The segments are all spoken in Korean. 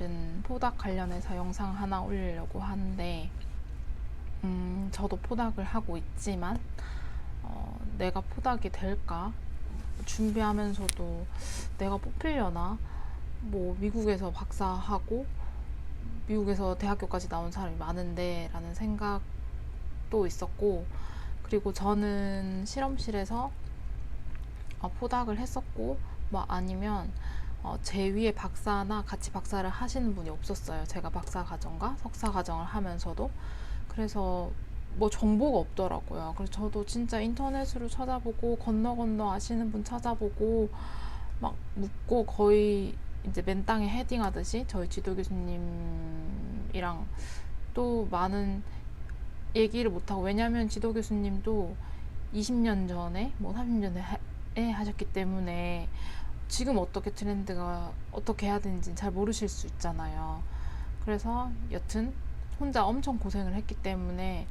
오늘은 포닥 관련해서 영상 하나 올리려고 하는데, 음, 저도 포닥을 하고 있지만, 어, 내가 포닥이 될까? 준비하면서도 내가 뽑히려나? 뭐, 미국에서 박사하고, 미국에서 대학교까지 나온 사람이 많은데, 라는 생각도 있었고, 그리고 저는 실험실에서 어, 포닥을 했었고, 뭐 아니면 어, 제 위에 박사나 같이 박사를 하시는 분이 없었어요. 제가 박사 과정과 석사 과정을 하면서도. 그래서 뭐 정보가 없더라고요. 그래서 저도 진짜 인터넷으로 찾아보고 건너 건너 아시는 분 찾아보고 막 묻고 거의 이제 맨 땅에 헤딩하듯이 저희 지도 교수님이랑 또 많은 얘기를 못하고 왜냐면 지도 교수님도 20년 전에 뭐 30년 전에 하셨기 때문에 지금 어떻게 트렌드가 어떻게 해야 되는지 잘 모르실 수 있잖아요. 그래서 여튼 혼자 엄청 고생을 했기 때문에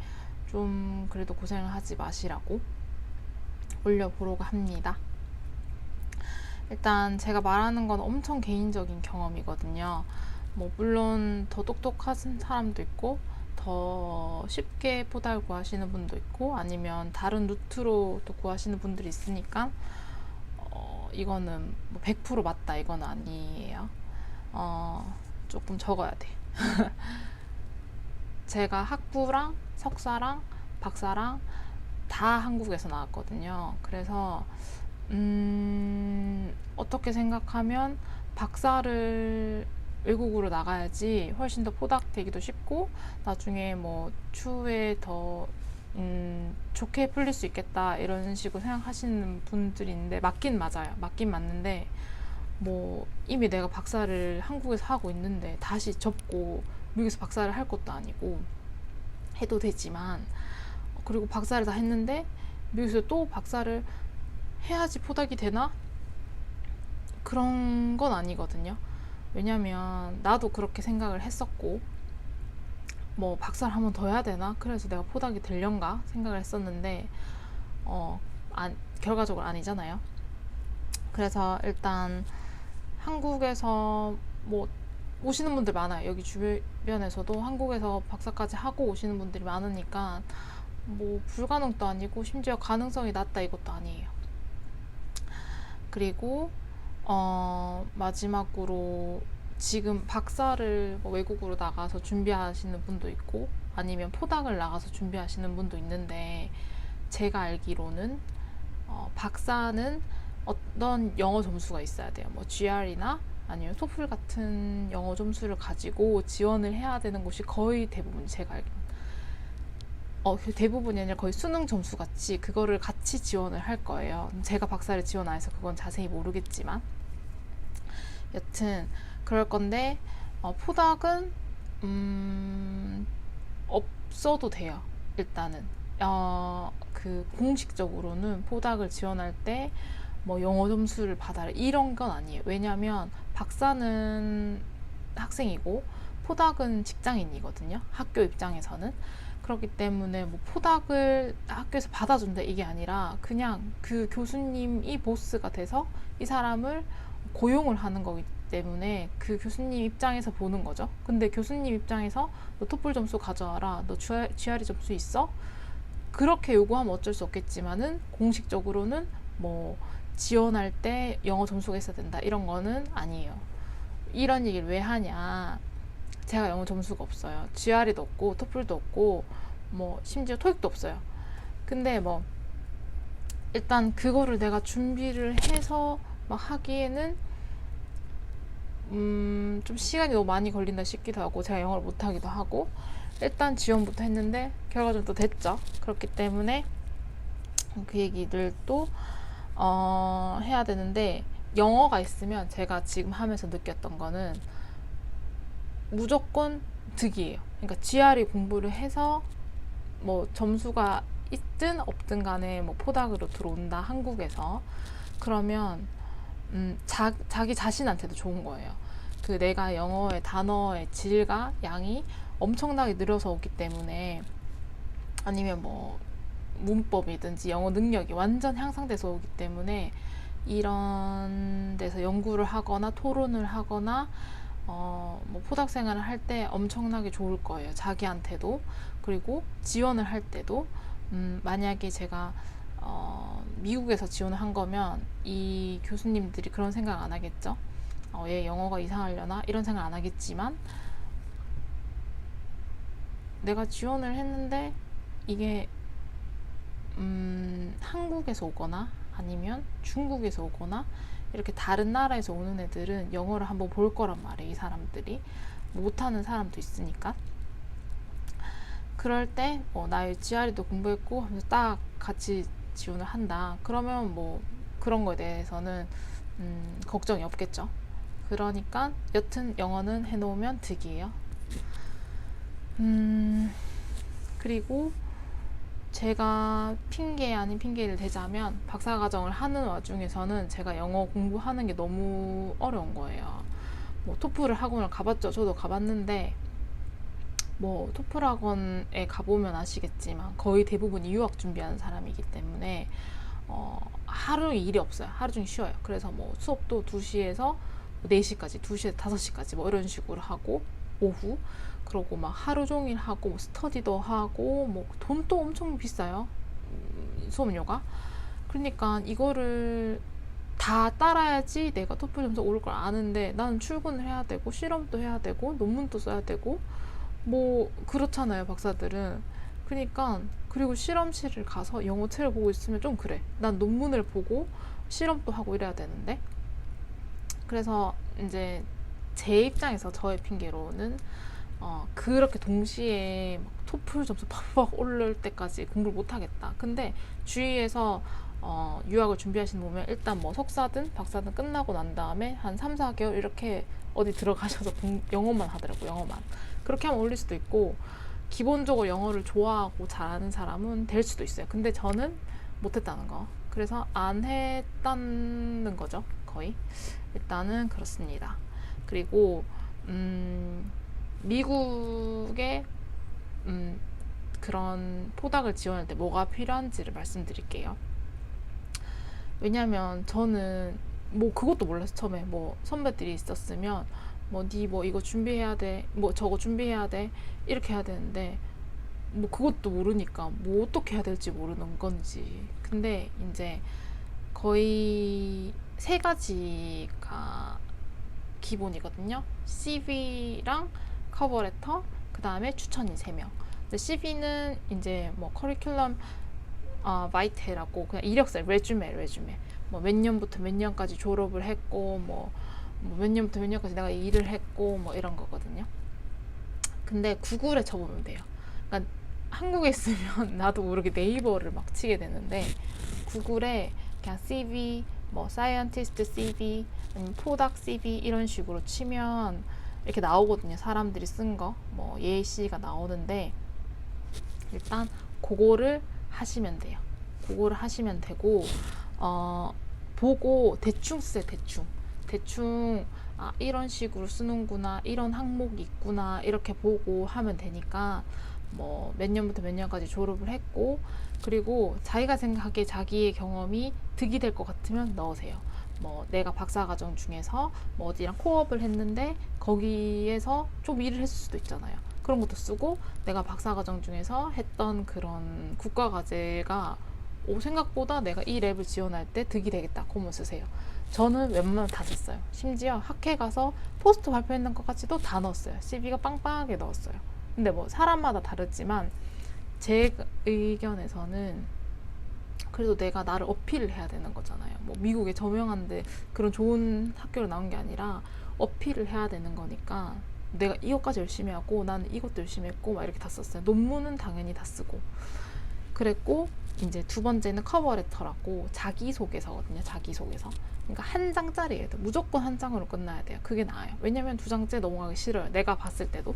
좀 그래도 고생을 하지 마시라고 올려보려고 합니다. 일단 제가 말하는 건 엄청 개인적인 경험이거든요. 뭐 물론 더 똑똑한 사람도 있고 더 쉽게 포달 구하시는 분도 있고 아니면 다른 루트로 또 구하시는 분들이 있으니까 어, 이거는 뭐 100% 맞다 이건 아니에요. 어, 조금 적어야 돼. 제가 학부랑 석사랑 박사랑 다 한국에서 나왔거든요. 그래서 음, 어떻게 생각하면 박사를 외국으로 나가야지 훨씬 더 포닥되기도 쉽고 나중에 뭐 추후에 더 음, 좋게 풀릴 수 있겠다 이런 식으로 생각하시는 분들이 있는데 맞긴 맞아요. 맞긴 맞는데 뭐 이미 내가 박사를 한국에서 하고 있는데 다시 접고 미국에서 박사를 할 것도 아니고 해도 되지만 그리고 박사를 다 했는데 미국에서 또 박사를 해야지 포닥이 되나? 그런 건 아니거든요. 왜냐면 나도 그렇게 생각을 했었고 뭐 박사를 한 번 더 해야 되나? 그래서 내가 포닥이 되련가 생각을 했었는데 어, 안, 결과적으로 아니잖아요. 그래서 일단 한국에서 뭐 오시는 분들 많아요. 여기 주변에서도 한국에서 박사까지 하고 오시는 분들이 많으니까 뭐 불가능도 아니고 심지어 가능성이 낮다 이것도 아니에요. 그리고 어, 마지막으로 지금 박사를 뭐 외국으로 나가서 준비하시는 분도 있고 아니면 포닥을 나가서 준비하시는 분도 있는데 제가 알기로는 어, 박사는 어떤 영어 점수가 있어야 돼요. 뭐 GR이나 아니면 토플 같은 영어 점수를 가지고 지원을 해야 되는 곳이 거의 대부분 제가 알기로는 어, 그 대부분이 아니라 거의 수능 점수 같이 그거를 같이 지원을 할 거예요. 제가 박사를 지원 안 해서 그건 자세히 모르겠지만 여튼 그럴 건데 어, 포닥은 음, 없어도 돼요. 일단은 어, 그 공식적으로는 포닥을 지원할 때 뭐 영어 점수를 받아라 이런 건 아니에요. 왜냐하면 박사는 학생이고 포닥은 직장인이거든요. 학교 입장에서는 그렇기 때문에 뭐 포닥을 학교에서 받아준다 이게 아니라 그냥 그 교수님이 보스가 돼서 이 사람을 고용을 하는 거기 때문에 그 교수님 입장에서 보는 거죠. 근데 교수님 입장에서 너 토플 점수 가져와라. 너 GRE 점수 있어? 그렇게 요구하면 어쩔 수 없겠지만은 공식적으로는 뭐 지원할 때 영어 점수가 있어야 된다 이런 거는 아니에요. 이런 얘기를 왜 하냐? 제가 영어 점수가 없어요. GRE도 없고 토플도 없고 뭐 심지어 토익도 없어요. 근데 뭐 일단 그거를 내가 준비를 해서 막 하기에는 음, 좀 시간이 너무 많이 걸린다 싶기도 하고 제가 영어를 못 하기도 하고 일단 지원부터 했는데 결과적으로 또 됐죠. 그렇기 때문에 그 얘기를 또 어, 해야 되는데 영어가 있으면 제가 지금 하면서 느꼈던 거는 무조건 득이에요. 그러니까 GRE 공부를 해서 뭐 점수가 있든 없든 간에 뭐 포닥으로 들어온다 한국에서 그러면 음, 자, 자기 자신한테도 좋은 거예요. 그 내가 영어의 단어의 질과 양이 엄청나게 늘어서 오기 때문에 아니면 뭐 문법이든지 영어 능력이 완전 향상돼서 오기 때문에 이런 데서 연구를 하거나 토론을 하거나 어, 뭐 포닥 생활을 할 때 엄청나게 좋을 거예요. 자기한테도 그리고 지원을 할 때도 음, 만약에 제가 어, 미국에서 지원을 한 거면 이 교수님들이 그런 생각 안 하겠죠. 어, 얘 영어가 이상하려나 이런 생각 안 하겠지만 내가 지원을 했는데 이게 음, 한국에서 오거나 아니면 중국에서 오거나 이렇게 다른 나라에서 오는 애들은 영어를 한번 볼 거란 말이에요. 이 사람들이 못하는 사람도 있으니까. 그럴 때 어, 나의 GRE도 공부했고 하면서 딱 같이 지원을 한다. 그러면 뭐 그런 거에 대해서는 음, 걱정이 없겠죠. 그러니까 여튼 영어는 해놓으면 득이에요. 음, 그리고 제가 핑계 아닌 핑계를 대자면 박사과정을 하는 와중에서는 제가 영어 공부하는 게 너무 어려운 거예요. 뭐 토플을 학원을 가봤죠. 저도 가봤는데 뭐 토플 학원에 가보면 아시겠지만 거의 대부분이 유학 준비하는 사람이기 때문에 어, 하루 일이 없어요. 하루 종일 쉬어요. 그래서 뭐 수업도 2시에서 4시까지, 2시에서 5시까지 뭐 이런 식으로 하고 오후 그러고 막 하루 종일 하고 뭐 스터디도 하고 뭐 돈도 엄청 비싸요. 음, 수업료가. 그러니까 이거를 다 따라야지 내가 토플 점수 오를 걸 아는데 나는 출근을 해야 되고 실험도 해야 되고 논문도 써야 되고 뭐 그렇잖아요 박사들은 그러니까 그리고 실험실을 가서 영어 책을 보고 있으면 좀 그래 난 논문을 보고 실험도 하고 이래야 되는데 그래서 이제 제 입장에서 저의 핑계로는 어, 그렇게 동시에 막 토플 점수 팍팍 오를 때까지 공부를 못 하겠다. 근데 주위에서 어, 유학을 준비하시는 보면 일단 뭐 석사든 박사든 끝나고 난 다음에 한 3, 4개월 이렇게 어디 들어가셔서 공, 영어만 하더라고요. 영어만. 그렇게 하면 올릴 수도 있고 기본적으로 영어를 좋아하고 잘하는 사람은 될 수도 있어요. 근데 저는 못했다는 거. 그래서 안 했다는 거죠. 거의. 일단은 그렇습니다. 그리고 음, 미국의 음, 그런 포닥을 지원할 때 뭐가 필요한지를 말씀드릴게요. 왜냐면 저는 뭐 그것도 몰랐어 처음에 뭐 선배들이 있었으면 뭐 니 뭐 이거 준비해야 돼 뭐 저거 준비해야 돼 이렇게 해야 되는데 뭐 그것도 모르니까 뭐 어떻게 해야 될지 모르는 건지. 근데 이제 거의 세 가지가 기본이거든요. CV랑 커버레터 그 다음에 추천인 3명. 근데 CV는 이제 뭐 커리큘럼 아, 바이테라고 그냥 이력서 레주메 레주메 뭐 몇 년부터 몇 년까지 졸업을 했고 뭐 몇 년부터 몇 년까지 내가 일을 했고 뭐 이런 거거든요. 근데 구글에 쳐보면 돼요. 그러니까 한국에 있으면 나도 모르게 네이버를 막 치게 되는데 구글에 그냥 CV 뭐 사이언티스트 CV 아니면 포닥 CV 이런 식으로 치면 이렇게 나오거든요. 사람들이 쓴 거 뭐 예시가 나오는데 일단 그거를 하시면 돼요. 그거를 하시면 되고 어 보고 대충 쓰세요. 대충 대충 아 이런 식으로 쓰는구나 이런 항목이 있구나 이렇게 보고 하면 되니까 뭐 몇 년부터 몇 년까지 졸업을 했고 그리고 자기가 생각하기에 자기의 경험이 득이 될 것 같으면 넣으세요. 뭐 내가 박사과정 중에서 뭐 어디랑 코업을 했는데 거기에서 좀 일을 했을 수도 있잖아요. 그런 것도 쓰고 내가 박사과정 중에서 했던 그런 국가과제가 오, 생각보다 내가 이 랩을 지원할 때 득이 되겠다. 그러면 쓰세요. 저는 웬만하면 다 썼어요. 심지어 학회 가서 포스트 발표했는 것 같이도 다 넣었어요. CV가 빵빵하게 넣었어요. 근데 뭐 사람마다 다르지만 제 의견에서는 그래도 내가 나를 어필을 해야 되는 거잖아요. 뭐 미국에 저명한데 그런 좋은 학교를 나온 게 아니라 어필을 해야 되는 거니까 내가 이것까지 열심히 하고 나는 이것도 열심히 했고 막 이렇게 다 썼어요. 논문은 당연히 다 쓰고 그랬고 이제 두 번째는 커버레터라고 자기소개서거든요. 자기소개서. 그러니까 한 장짜리예요. 무조건 한 장으로 끝나야 돼요. 그게 나아요. 왜냐면 두 장째 넘어가기 싫어요. 내가 봤을 때도.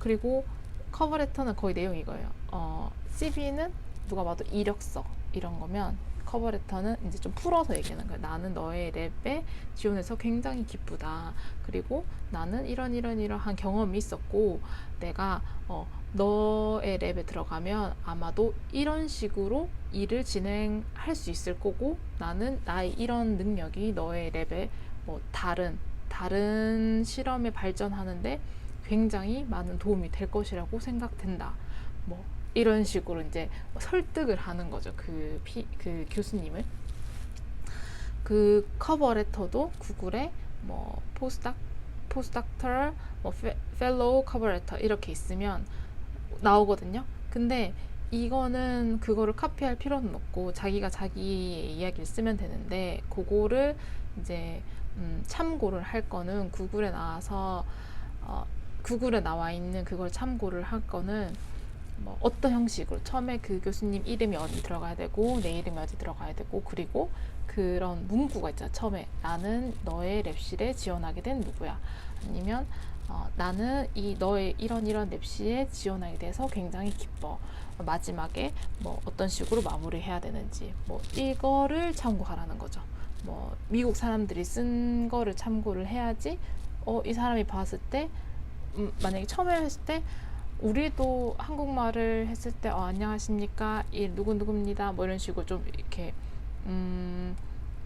그리고 커버레터는 거의 내용이 이거예요. 어, CV는 누가 봐도 이력서 이런 거면 커버레터는 이제 좀 풀어서 얘기하는 거예요. 나는 너의 랩에 지원해서 굉장히 기쁘다. 그리고 나는 이런 이런 이러한 경험이 있었고 내가 어, 너의 랩에 들어가면 아마도 이런 식으로 일을 진행할 수 있을 거고 나는 나의 이런 능력이 너의 랩에 뭐 다른 다른 실험에 발전하는데 굉장히 많은 도움이 될 것이라고 생각된다. 뭐 이런 식으로 이제 설득을 하는 거죠. 그, 피, 그 교수님을. 그 커버 레터도 구글에 뭐 포스닥, 포스닥터, 뭐 펠로우 커버 레터 이렇게 있으면 나오거든요. 근데 이거는 그거를 카피할 필요는 없고 자기가 자기의 이야기를 쓰면 되는데 그거를 이제 음, 참고를 할 거는 구글에 나와서 어, 구글에 나와 있는 그걸 참고를 할 거는 뭐 어떤 형식으로 처음에 그 교수님 이름이 어디 들어가야 되고 내 이름이 어디 들어가야 되고 그리고 그런 문구가 있잖아 처음에 나는 너의 랩실에 지원하게 된 누구야 아니면 어, 나는 이 너의 이런 이런 랩실에 지원하게 돼서 굉장히 기뻐. 마지막에 뭐 어떤 식으로 마무리해야 되는지 뭐 이거를 참고하라는 거죠. 뭐 미국 사람들이 쓴 거를 참고를 해야지 어 이 사람이 봤을 때 음, 만약에 처음에 했을 때 우리도 한국말을 했을 때 어, 안녕하십니까? 이 누구 누구입니다. 뭐 이런 식으로 좀 이렇게 음,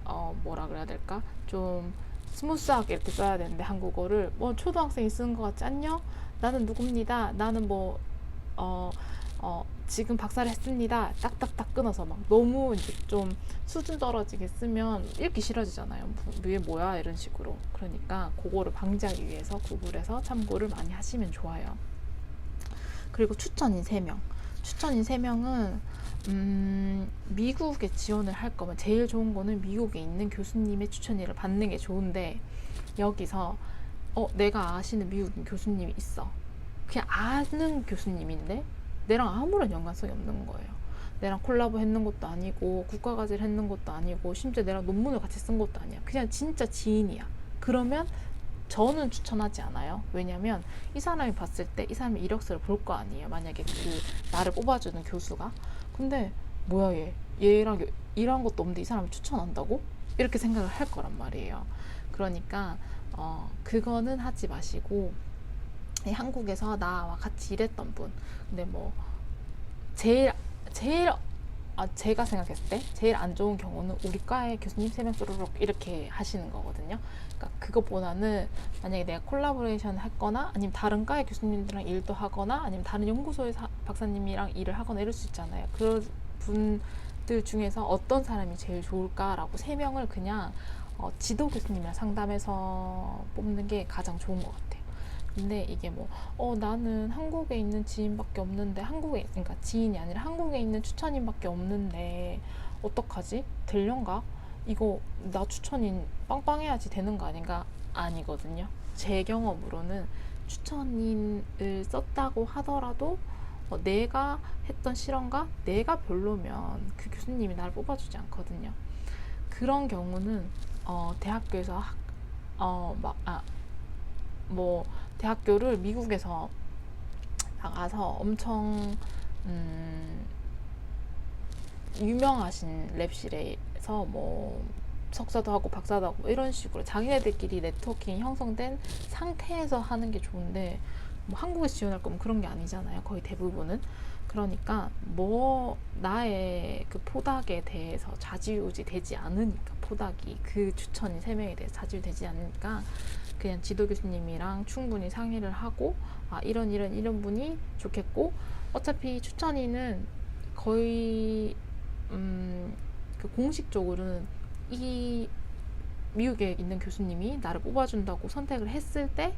어, 뭐라 그래야 될까? 좀 스무스하게 이렇게 써야 되는데 한국어를 뭐 초등학생이 쓰는 것 같지 않냐 나는 누굽니다 나는 뭐 어, 어, 지금 박사를 했습니다. 딱딱딱 끊어서 막 너무 이제 좀 수준 떨어지게 쓰면 읽기 싫어지잖아요. 뭐, 이게 뭐야 이런 식으로. 그러니까 그거를 방지하기 위해서 구글에서 참고를 많이 하시면 좋아요. 그리고 추천인 3명. 추천인 3명은 음, 미국에 지원을 할 거면 제일 좋은 거는 미국에 있는 교수님의 추천일을 받는 게 좋은데 여기서 어, 내가 아시는 미국 교수님이 있어. 그냥 아는 교수님인데 내랑 아무런 연관성이 없는 거예요. 내랑 콜라보 했는 것도 아니고 국가과제를 했는 것도 아니고 심지어 내랑 논문을 같이 쓴 것도 아니야. 그냥 진짜 지인이야. 그러면 저는 추천하지 않아요. 왜냐면 이 사람이 봤을 때 이 사람의 이력서를 볼 거 아니에요. 만약에 그 나를 뽑아주는 교수가. 근데 뭐야 얘 얘랑 일한 것도 없는데 이 사람을 추천한다고? 이렇게 생각을 할 거란 말이에요. 그러니까 어 그거는 하지 마시고 한국에서 나와 같이 일했던 분. 근데 뭐 제일 제일 아 제가 생각했을 때 제일 안 좋은 경우는 우리 과의 교수님 세 명 쪼르륵 이렇게 하시는 거거든요. 그러니까 그것보다는 만약에 내가 콜라보레이션 했거나 아니면 다른 과의 교수님들이랑 일도 하거나 아니면 다른 연구소의 사, 박사님이랑 일을 하거나 이럴 수 있잖아요. 그런 분들 중에서 어떤 사람이 제일 좋을까라고 세 명을 그냥 어, 지도 교수님이랑 상담해서 뽑는 게 가장 좋은 것 같아요. 근데 이게 뭐, 어, 나는 한국에 있는 지인밖에 없는데, 한국에, 그러니까 지인이 아니라 한국에 있는 추천인밖에 없는데, 어떡하지? 될련가? 이거 나 추천인 빵빵해야지 되는 거 아닌가? 아니거든요. 제 경험으로는 추천인을 썼다고 하더라도 어, 내가 했던 실험과 내가 별로면 그 교수님이 나를 뽑아주지 않거든요. 그런 경우는 어, 대학교에서 학, 어, 막, 아, 뭐 대학교를 미국에서 나가서 엄청 음, 유명하신 랩실에 서 뭐 석사도 하고 박사도 하고 뭐 이런 식으로 자기네들끼리 네트워킹이 형성된 상태에서 하는 게 좋은데 뭐 한국에 지원할 거면 그런 게 아니잖아요. 거의 대부분은. 그러니까 뭐 나의 그 포닥에 대해서 좌지우지 되지 않으니까 포닥이 그 추천인 세 명에 대해서 좌지우지 되지 않으니까 그냥 지도 교수님이랑 충분히 상의를 하고 아 이런 이런 이런 분이 좋겠고 어차피 추천위는 거의 음 그 공식적으로는 이 미국에 있는 교수님이 나를 뽑아준다고 선택을 했을 때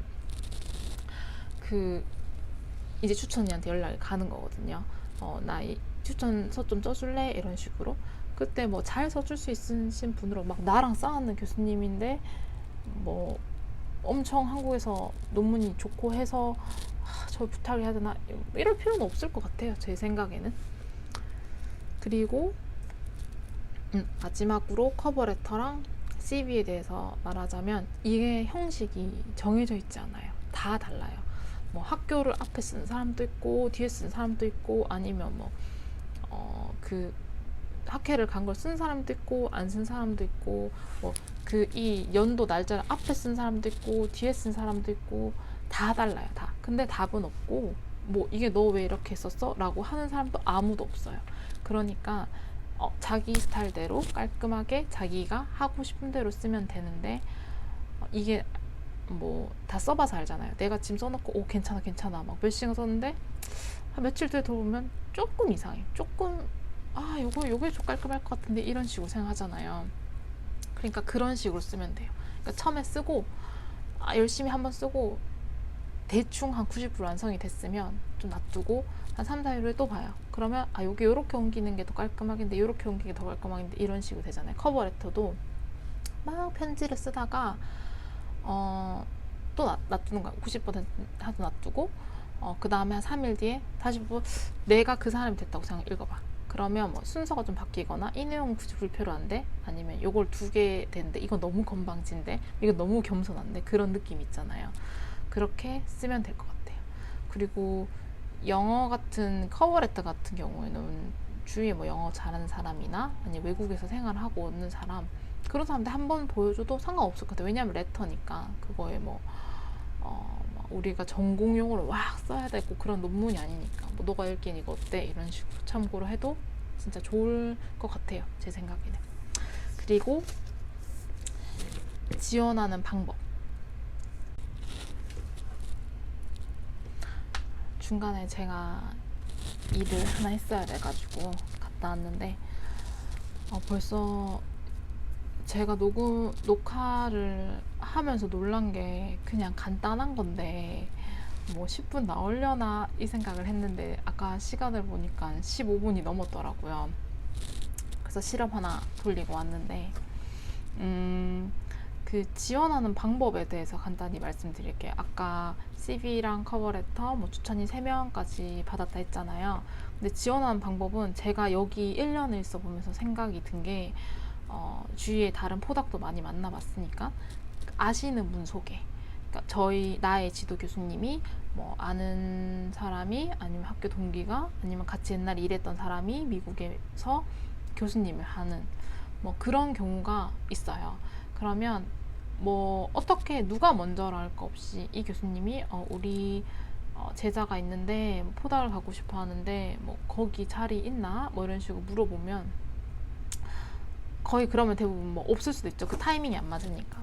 그 이제 추천위한테 연락이 가는 거거든요. 어, 나 이 추천서 좀 써줄래? 이런 식으로. 그때 뭐 잘 써줄 수 있으신 분으로 막 나랑 싸우는 교수님인데 뭐 엄청 한국에서 논문이 좋고 해서 아, 저 부탁을 해야 되나 이럴 필요는 없을 것 같아요 제 생각에는 그리고 음, 마지막으로 커버레터랑 CV에 대해서 말하자면 이게 형식이 정해져 있지 않아요. 다 달라요. 뭐 학교를 앞에 쓰는 사람도 있고 뒤에 쓰는 사람도 있고 아니면 뭐 어, 그 학회를 간 걸 쓴 사람도 있고 안 쓴 사람도 있고 뭐 그 이 연도 날짜를 앞에 쓴 사람도 있고 뒤에 쓴 사람도 있고 다 달라요 다. 근데 답은 없고 뭐 이게 너 왜 이렇게 썼어? 라고 하는 사람도 아무도 없어요. 그러니까 어, 자기 스타일대로 깔끔하게 자기가 하고 싶은 대로 쓰면 되는데 어, 이게 뭐 다 써봐서 알잖아요. 내가 지금 써놓고 오 괜찮아 괜찮아. 막 몇 시간 썼는데 한 며칠 뒤에 들어보면 조금 이상해. 조금 아 요거 요게 좀 깔끔할 것 같은데. 이런 식으로 생각하잖아요. 그러니까 그런 식으로 쓰면 돼요. 그러니까 처음에 쓰고 아, 열심히 한번 쓰고 대충 한 90% 완성이 됐으면 좀 놔두고 한 3, 4일 후에 또 봐요. 그러면 아 여기 이렇게 옮기는 게 더 깔끔하긴데 이렇게 옮기는 게 더 깔끔하긴데 이런 식으로 되잖아요. 커버 레터도 막 편지를 쓰다가 어, 또 놔, 놔두는 거야. 90% 하도 놔두고 어, 그 다음에 한 3일 뒤에 다시 뭐 내가 그 사람이 됐다고 생각 읽어봐. 그러면 뭐 순서가 좀 바뀌거나 이 내용은 굳이 불필요한데 아니면 요걸 두 개 되는데 이건 너무 건방진데 이건 너무 겸손한데 그런 느낌 있잖아요. 그렇게 쓰면 될 것 같아요. 그리고 영어 같은 커버레터 같은 경우에는 주위에 뭐 영어 잘하는 사람이나 아니 외국에서 생활하고 오는 사람 그런 사람들 한 번 보여줘도 상관없을 것 같아요. 왜냐하면 레터니까 그거에 뭐 어, 막 우리가 전공용어로 막 써야 되고 그런 논문이 아니니까 뭐 너가 읽기엔 이거 어때 이런 식으로 참고로 해도 진짜 좋을 것 같아요. 제 생각에는. 그리고 지원하는 방법. 중간에 제가 일을 하나 했어야 돼가지고 갔다 왔는데 어, 벌써 제가 녹음 녹화를 하면서 놀란 게 그냥 간단한 건데 뭐 10분 나오려나 이 생각을 했는데 아까 시간을 보니까 15분이 넘었더라고요. 그래서 실험 하나 돌리고 왔는데 음, 그 지원하는 방법에 대해서 간단히 말씀드릴게요. 아까 CV랑 커버레터, 뭐 추천인 3명까지 받았다 했잖아요. 근데 지원하는 방법은 제가 여기 1년을 있어 보면서 생각이 든 게, 어, 주위에 다른 포닥도 많이 만나봤으니까, 아시는 분 소개. 그러니까 저희, 나의 지도 교수님이 뭐 아는 사람이 아니면 학교 동기가 아니면 같이 옛날에 일했던 사람이 미국에서 교수님을 하는 뭐 그런 경우가 있어요. 그러면 뭐 어떻게 누가 먼저라 할 거 없이 이 교수님이 어, 우리 어, 제자가 있는데 뭐 포닥을 가고 싶어 하는데 뭐 거기 자리 있나? 뭐 이런 식으로 물어보면 거의 그러면 대부분 뭐 없을 수도 있죠. 그 타이밍이 안 맞으니까.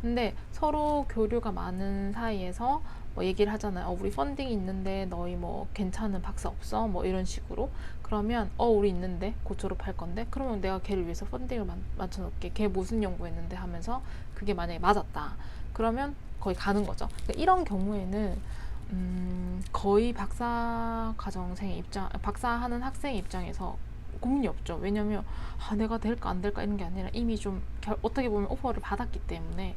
근데 서로 교류가 많은 사이에서 뭐 얘기를 하잖아요. 어, 우리 펀딩이 있는데 너희 뭐 괜찮은 박사 없어? 뭐 이런 식으로 그러면 어 우리 있는데? 곧 졸업할 건데? 그러면 내가 걔를 위해서 펀딩을 만, 맞춰 놓을게. 걔 무슨 연구했는데? 하면서 그게 만약에 맞았다. 그러면 거의 가는 거죠. 그러니까 이런 경우에는 음, 거의 박사 과정생 입장 박사하는 학생 입장에서 고민이 없죠. 왜냐면 아, 내가 될까 안 될까 이런 게 아니라 이미 좀 결, 어떻게 보면 오퍼를 받았기 때문에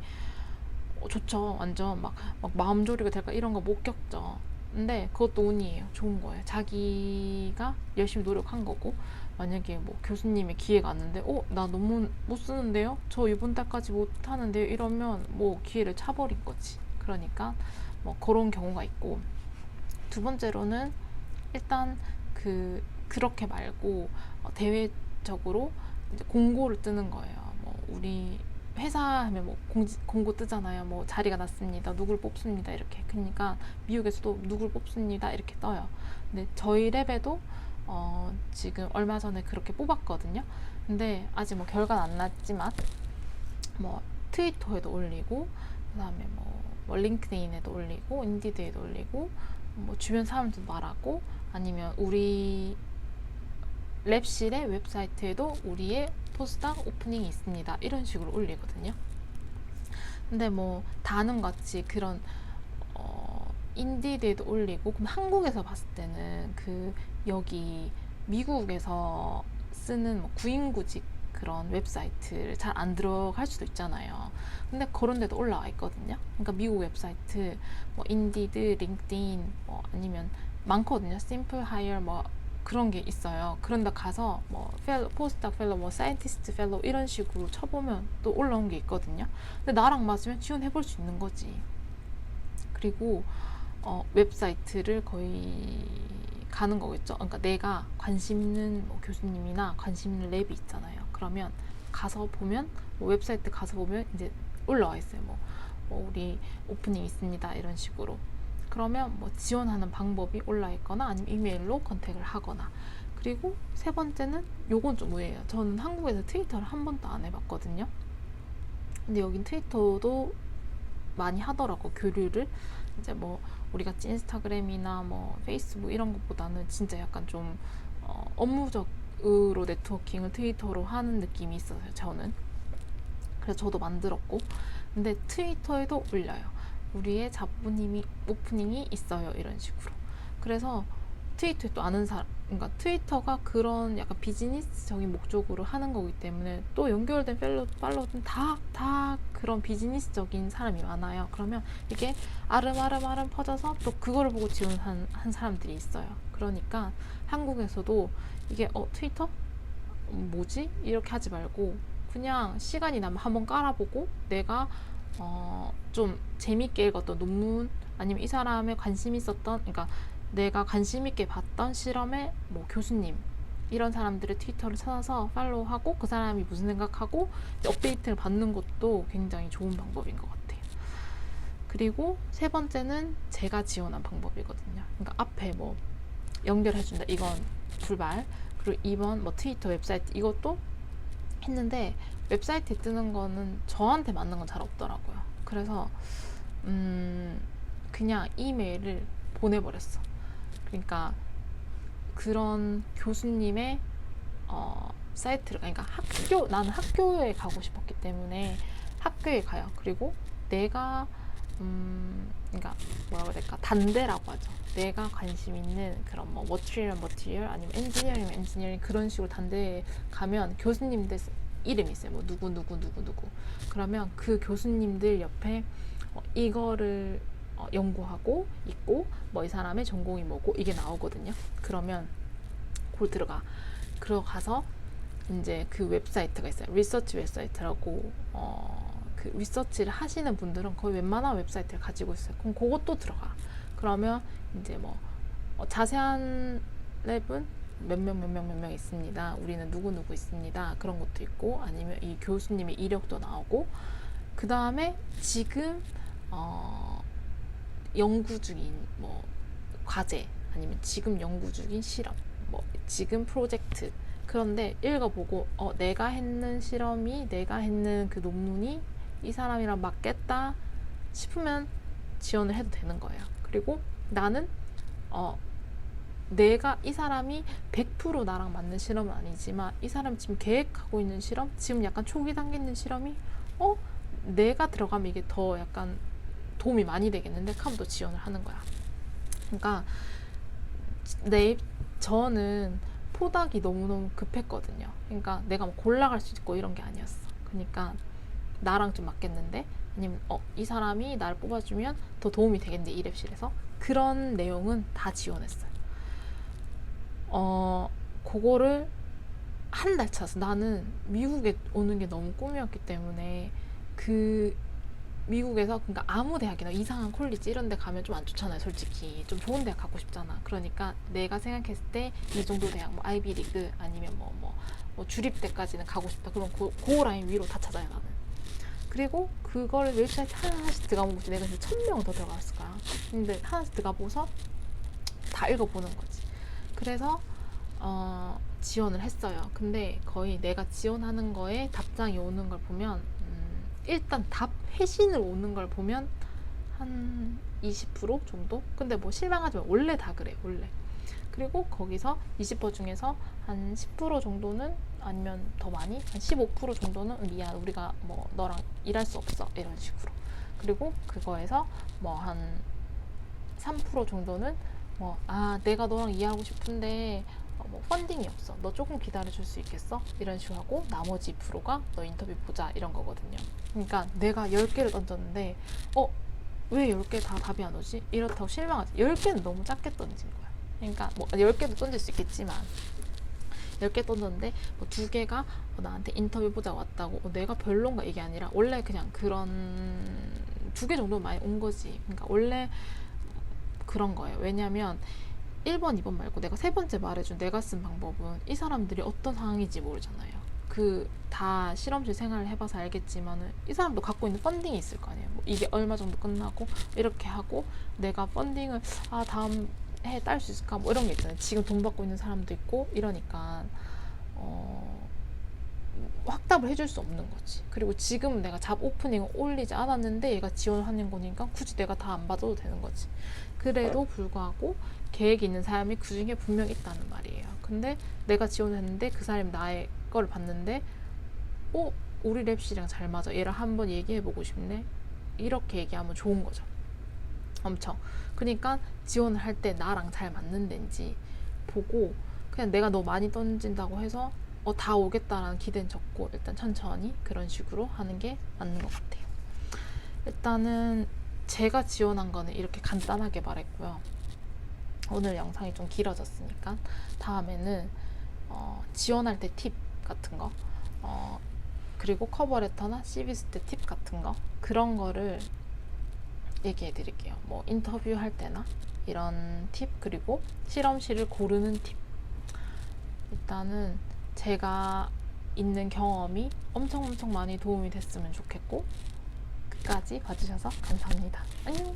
어, 좋죠. 완전 막, 막 마음 졸이가 될까 이런 거 못 겪죠 근데 그것도 운이에요. 좋은 거예요. 자기가 열심히 노력한 거고 만약에 뭐 교수님의 기회가 왔는데 어, 나 논문 못 쓰는데요? 저 이번 달까지 못 하는데요? 이러면 뭐 기회를 차버린 거지. 그러니까 뭐 그런 경우가 있고 두 번째로는 일단 그 그렇게 말고 어, 대외적으로 공고를 뜨는 거예요. 뭐 우리 회사 하면 뭐 공지, 공고 뜨잖아요. 뭐 자리가 났습니다. 누굴 뽑습니다. 이렇게. 그러니까 미국에서도 누굴 뽑습니다. 이렇게 떠요. 근데 저희 랩에도 어, 지금 얼마 전에 그렇게 뽑았거든요. 근데 아직 뭐 결과는 안 났지만 뭐 트위터에도 올리고 그다음에 뭐, 뭐 링크드인에도 올리고 인디드에도 올리고 뭐 주변 사람들도 말하고 아니면 우리 랩실의 웹사이트에도 우리의 포스닥 오프닝이 있습니다. 이런 식으로 올리거든요. 근데 뭐 다는 같이 그런 어, 인디드에도 올리고 그럼 한국에서 봤을 때는 그 여기 미국에서 쓰는 뭐 구인구직 그런 웹사이트를 잘 안 들어갈 수도 있잖아요. 근데 그런 데도 올라와 있거든요. 그러니까 미국 웹사이트 뭐 인디드, 링크드인 뭐 아니면 많거든요. 심플 하이어 뭐 그런 게 있어요. 그런데 가서 뭐 펠로, 포스닥 펠로, 뭐 사이언티스트 펠로 이런 식으로 쳐보면 또 올라온 게 있거든요. 근데 나랑 맞으면 지원해 볼 수 있는 거지. 그리고 어, 웹사이트를 거의 가는 거겠죠. 그러니까 내가 관심 있는 뭐 교수님이나 관심 있는 랩이 있잖아요. 그러면 가서 보면 뭐 웹사이트 가서 보면 이제 올라와 있어요. 뭐, 뭐 우리 오프닝 있습니다. 이런 식으로. 그러면 뭐 지원하는 방법이 올라 있거나 아니면 이메일로 컨택을 하거나 그리고 세 번째는 요건 좀 의외예요. 저는 한국에서 트위터를 한 번도 안 해봤거든요. 근데 여긴 트위터도 많이 하더라고 교류를 이제 뭐 우리 같이 인스타그램이나 뭐 페이스북 이런 것보다는 진짜 약간 좀 어, 업무적으로 네트워킹을 트위터로 하는 느낌이 있어요. 저는 그래서 저도 만들었고 근데 트위터에도 올려요. 우리의 잡부님이 오프닝이 있어요 이런 식으로. 그래서 트위터에 또 아는 사람, 그러니까 트위터가 그런 약간 비즈니스적인 목적으로 하는 거기 때문에 또 연결된 팔로우, 팔로우는 다, 다 그런 비즈니스적인 사람이 많아요. 그러면 이게 아름아름아름 퍼져서 또 그거를 보고 지원한 한 사람들이 있어요. 그러니까 한국에서도 이게 어, 트위터? 음, 뭐지? 이렇게 하지 말고 그냥 시간이 나면 한번 깔아보고 내가 어, 좀 재밌게 읽었던 논문 아니면 이 사람의 관심 있었던 그러니까 내가 관심 있게 봤던 실험의 뭐 교수님 이런 사람들의 트위터를 찾아서 팔로우하고 그 사람이 무슨 생각하고 업데이트를 받는 것도 굉장히 좋은 방법인 것 같아요. 그리고 세 번째는 제가 지원한 방법이거든요. 그러니까 앞에 뭐 연결해준다 이건 불발 그리고 2번 뭐 트위터 웹사이트 이것도 했는데 웹사이트에 뜨는 거는 저한테 맞는 건 잘 없더라고요. 그래서 음 그냥 이메일을 보내버렸어. 그러니까 그런 교수님의 어, 사이트를 그러니까 학교 나는 학교에 가고 싶었기 때문에 학교에 가요. 그리고 내가 음 그러니까 뭐라고 해야 될까 단대라고 하죠. 내가 관심 있는 그런 뭐 머티리얼 머티리얼 아니면 엔지니어링 엔지니어링 그런 식으로 단대에 가면 교수님들 이름이 있어요. 뭐 누구 누구 누구 누구. 그러면 그 교수님들 옆에 어, 이거를 어, 연구하고 있고 뭐 이 사람의 전공이 뭐고 이게 나오거든요. 그러면 그걸 들어가. 들어가서 이제 그 웹사이트가 있어요. 리서치 웹사이트라고 어, 그 리서치를 하시는 분들은 거의 웬만한 웹사이트를 가지고 있어요. 그럼 그것도 들어가. 그러면 이제 뭐 어, 자세한 랩은 몇 명 몇 명 몇 명 있습니다. 우리는 누구 누구 있습니다. 그런 것도 있고 아니면 이 교수님의 이력도 나오고 그 다음에 지금 어, 연구 중인 뭐 과제 아니면 지금 연구 중인 실험 뭐 지금 프로젝트 그런데 읽어보고 어 내가 했는 실험이 내가 했는 그 논문이 이 사람이랑 맞겠다 싶으면 지원을 해도 되는 거예요. 그리고 나는 어 내가 이 사람이 100% 나랑 맞는 실험은 아니지만 이 사람 지금 계획하고 있는 실험 지금 약간 초기 단계 있는 실험이 어 내가 들어가면 이게 더 약간 도움이 많이 되겠는데 또 지원을 하는 거야. 그러니까 내 저는 포닥이 너무너무 급했거든요. 그러니까 내가 뭐 골라갈 수 있고 이런 게 아니었어. 그러니까 나랑 좀 맞겠는데? 아니면 어, 이 사람이 나를 뽑아주면 더 도움이 되겠는데 이 랩실에서? 그런 내용은 다 지원했어요. 어, 그거를 한 달 차서 나는 미국에 오는 게 너무 꿈이었기 때문에 그 미국에서 그러니까 아무 대학이나 이상한 콜리지 이런 데 가면 좀 안 좋잖아요 솔직히. 좀 좋은 대학 가고 싶잖아. 그러니까 내가 생각했을 때 이 정도 대학 뭐 아이비리그 아니면 뭐, 뭐, 뭐 주립대까지는 가고 싶다. 그럼 그, 그 라인 위로 다 찾아요 나는 그리고 그걸 웹사이트 하나씩 들어가보고 내가 지금 천명 더 들어갔을 거야 근데 하나씩 들어가보고서 다 읽어보는 거지 그래서 어, 지원을 했어요 근데 거의 내가 지원하는 거에 답장이 오는 걸 보면 음, 일단 답 회신을 오는 걸 보면 한 20% 정도? 근데 뭐 실망하지 마. 원래 다 그래, 원래. 그리고 거기서 20% 중에서 한 10% 정도는 아니면 더 많이? 한 15% 정도는 음, 미안, 우리가 뭐 너랑 일할 수 없어. 이런 식으로. 그리고 그거에서 뭐 한 3% 정도는 뭐, 아, 내가 너랑 이해하고 싶은데 어, 뭐 펀딩이 없어. 너 조금 기다려 줄 수 있겠어? 이런 식으로 하고 나머지 프로가 너 인터뷰 보자 이런 거거든요. 그러니까 내가 10개를 던졌는데 어, 왜 10개 다 답이 안 오지? 이렇다고 실망하지. 10개는 너무 작게 던진 거야. 그러니까 뭐 10개도 던질 수 있겠지만 10개 던졌는데 뭐두 개가 어, 나한테 인터뷰 보자 왔다고 어, 내가 별론가 이게 아니라 원래 그냥 그런 두 개 정도 많이 온 거지. 그러니까 원래 그런 거예요. 왜냐면 1번, 2번 말고 내가 세 번째 말해준 내가 쓴 방법은 이 사람들이 어떤 상황인지 모르잖아요. 그 다 실험실 생활을 해봐서 알겠지만은 이 사람도 갖고 있는 펀딩이 있을 거 아니에요. 뭐 이게 얼마 정도 끝나고 이렇게 하고 내가 펀딩을 아 다음 해 딸 수 있을까 뭐 이런 게 있잖아요. 지금 돈 받고 있는 사람도 있고 이러니까 어 확답을 해줄 수 없는 거지. 그리고 지금 내가 잡 오프닝을 올리지 않았는데 얘가 지원하는 거니까 굳이 내가 다 안 받아도 되는 거지. 그래도 불구하고 계획이 있는 사람이 그 중에 분명 있다는 말이에요. 근데 내가 지원했는데 그 사람이 나의 거를 봤는데, 어, 우리 랩씨랑 잘 맞아. 얘랑 한번 얘기해보고 싶네. 이렇게 얘기하면 좋은 거죠. 엄청. 그러니까 지원을 할 때 나랑 잘 맞는 데인지 보고 그냥 내가 너 많이 던진다고 해서 어, 다 오겠다라는 기대는 적고 일단 천천히 그런 식으로 하는 게 맞는 것 같아요. 일단은 제가 지원한 거는 이렇게 간단하게 말했고요. 오늘 영상이 좀 길어졌으니까 다음에는 어, 지원할 때 팁 같은 거 어, 그리고 커버레터나 CVS 때팁 같은 거 그런 거를 얘기해 드릴게요. 뭐 인터뷰 할 때나 이런 팁 그리고 실험실을 고르는 팁 일단은 제가 있는 경험이 엄청 엄청 많이 도움이 됐으면 좋겠고 끝까지 봐주셔서 감사합니다. 안녕.